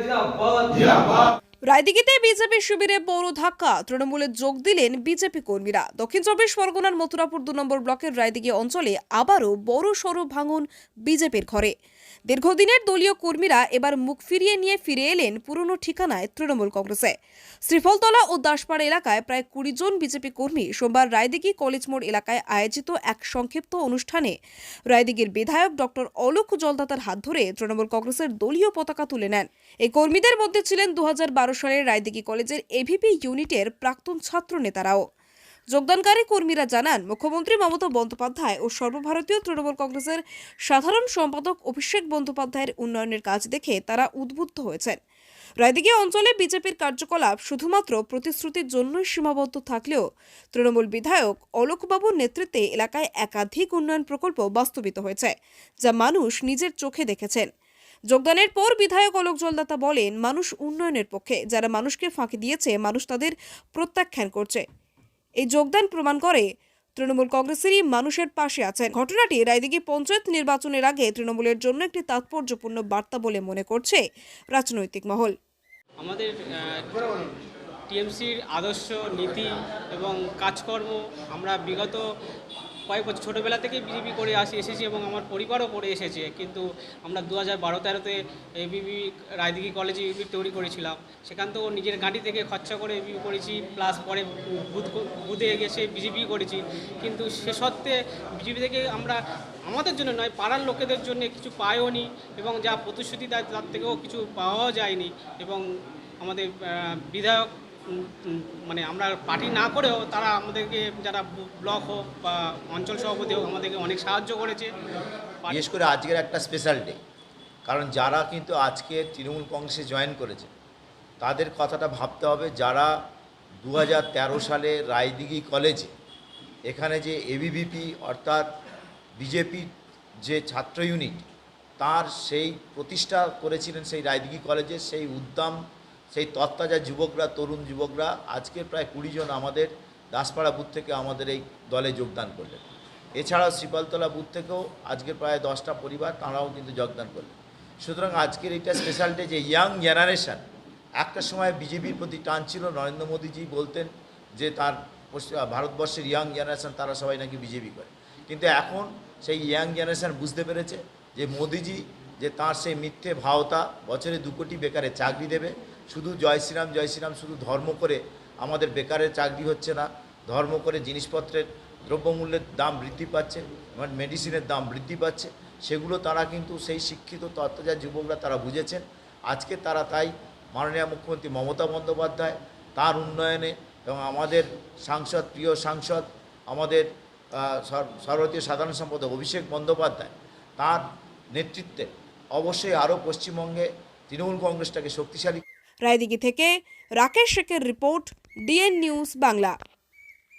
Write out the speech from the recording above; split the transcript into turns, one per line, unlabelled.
जिंदाबाद जिंदाबाद রায়দিঘিতে বিজেপি শিবিরে বড় ধাক্কা। তৃণমূলে যোগ দিলেন বিজেপি কর্মীরা। দক্ষিণ চব্বিশ পরগনার মথুরাপুর দু নম্বর ব্লকের রায়দিঘি অঞ্চলে আবারও বড় সড়ো ভাঙন বিজেপির ঘরে। দীর্ঘদিনের দলীয় কর্মীরা এবার মুখ ফিরিয়ে নিয়ে ফিরে এলেন পুরনো ঠিকানায় তৃণমূল কংগ্রেসে। শ্রীফলতলা ও দাসপাড়া এলাকায় প্রায় কুড়ি জন বিজেপি কর্মী সোমবার রায়দিঘি কলেজ মোড় এলাকায় আয়োজিত এক সংক্ষিপ্ত অনুষ্ঠানে রায়দিঘির বিধায়ক ডক্টর অলোক জলদাতার হাত ধরে তৃণমূল কংগ্রেসের দলীয় পতাকা তুলে নেন। এই কর্মীদের মধ্যে ছিলেন দু সালের রায়দিঘি কলেজের এভিপি ইউনিটের প্রাক্তন ছাত্র নেতারাও যোগদানকারী কর্মীরা জানান, মুখ্যমন্ত্রী মমতা বন্দ্যোপাধ্যায় ও সর্বভারতীয় তৃণমূল কংগ্রেসের সাধারণ সম্পাদক অভিষেক বন্দ্যোপাধ্যায়ের উন্নয়নের কাজ দেখে তারা উদ্বুদ্ধ হয়েছেন। রায়দিঘি অঞ্চলে বিজেপির কার্যকলাপ শুধুমাত্র প্রতিশ্রুতির জন্যই সীমাবদ্ধ থাকলেও তৃণমূল বিধায়ক অলোকবাবুর নেতৃত্বে এলাকায় একাধিক উন্নয়ন প্রকল্প বাস্তবিত হয়েছে, যা মানুষ নিজের চোখে দেখেছেন। যোগদানের পর বিধায়ক অলোক জলদাতা বলেন, মানুষ উন্নয়নের পক্ষে, যারা মানুষকে ফাঁকি দিয়েছে, মানুষ তাদের প্রত্যাখ্যান করছে। এই যোগদান প্রমাণ করে, তৃণমূল কংগ্রেসেরই মানুষের পাশে আছেন ঘটনাটি রায়দিঘি পঞ্চায়েত নির্বাচনের আগে তৃণমূলের জন্য একটি তাৎপর্যপূর্ণ বার্তা বলে মনে করছে রাজনৈতিক মহল।
আমাদের টিএমসির আদর্শ, নীতি এবং কাজকর্ম আমরা বিগত কয়েক বছর ছোটোবেলা থেকে বিজেপি করে আসি এসেছি এবং আমার পরিবারও করে এসেছে কিন্তু আমরা দু হাজার বারো তেরোতে এবিবি রায়দিঘি কলেজে ইউবি তৈরি করেছিলাম সেখান থেকেও নিজের গাড়ি থেকে খরচা করে এবিবি করেছি প্লাস পরে বুথ বুথে গেছে বিজেপি করেছি কিন্তু সে সত্ত্বে বিজেপি থেকে আমরা আমাদের জন্য নয় পাড়ার লোকেদের জন্য কিছু পায়ও নি এবং যা প্রতিশ্রুতি দেয় তার থেকেও কিছু পাওয়াও যায়নি এবং আমাদের বিধায়ক মানে আমরা পার্টি না করেও তারা আমাদেরকে যারা ব্লক হোক বা অঞ্চল সভাপতি হোক আমাদেরকে অনেক সাহায্য করেছে।
বিশেষ করে আজকের একটা স্পেশাল ডে কারণ যারা কিন্তু আজকে তৃণমূল কংগ্রেসে জয়েন করেছে, তাদের কথাটা ভাবতে হবে যারা দু হাজার তেরো সালে রায়দিঘি কলেজে এখানে যে এবিভিপি অর্থাৎ বিজেপি যে ছাত্র ইউনিট তার সেই প্রতিষ্ঠা করেছিলেন সেই রায়দিঘি কলেজে সেই উদ্যম সেই তত্ত্বাজা যুবকরা, তরুণ যুবকরা আজকে প্রায় কুড়ি জন আমাদের দাসপাড়া বুথ থেকে আমাদের এই দলে যোগদান করলেন। এছাড়াও শ্রীপালতলা বুথ থেকেও আজকে প্রায় দশটা পরিবার তাঁরাও কিন্তু যোগদান করলেন। সুতরাং আজকের এটা স্পেশাল ডে যে ইয়াং জেনারেশন একটা সময় বিজেপির প্রতি টান ছিল, নরেন্দ্র মোদীজি বলতেন যে তার ভারতবর্ষের ইয়াং জেনারেশন তারা সবাই নাকি বিজেপি করে। কিন্তু এখন সেই ইয়াং জেনারেশন বুঝতে পেরেছে যে মোদিজি যে তার সেই মিথ্যে ভাওতা বছরে দু কোটি বেকারে চাকরি দেবে শুধু জয় শ্রীরাম জয় শ্রীরাম শুধু ধর্ম করে আমাদের বেকারের চাকরি হচ্ছে না। ধর্ম করে জিনিসপত্রের দ্রব্যমূল্যের দাম বৃদ্ধি পাচ্ছে মানে মেডিসিনের দাম বৃদ্ধি পাচ্ছে। সেগুলো তারা কিন্তু সেই শিক্ষিত তত্ত্বজা যুবকরা তারা বুঝেছেন। আজকে তারা তাই মাননীয় মুখ্যমন্ত্রী মমতা বন্দ্যোপাধ্যায় তার উন্নয়নে এবং আমাদের সাংসদ প্রিয় সাংসদ আমাদের আহ, সর- সর্বভারতীয় সাধারণ সম্পাদক অভিষেক বন্দ্যোপাধ্যায় তার নেতৃত্বে অবশ্যই আরও পশ্চিমবঙ্গে তৃণমূল কংগ্রেসটাকে শক্তিশালী
রায়দিঘি থেকে রাকেশ শেখের রিপোর্ট ডিএন নিউজ বাংলা।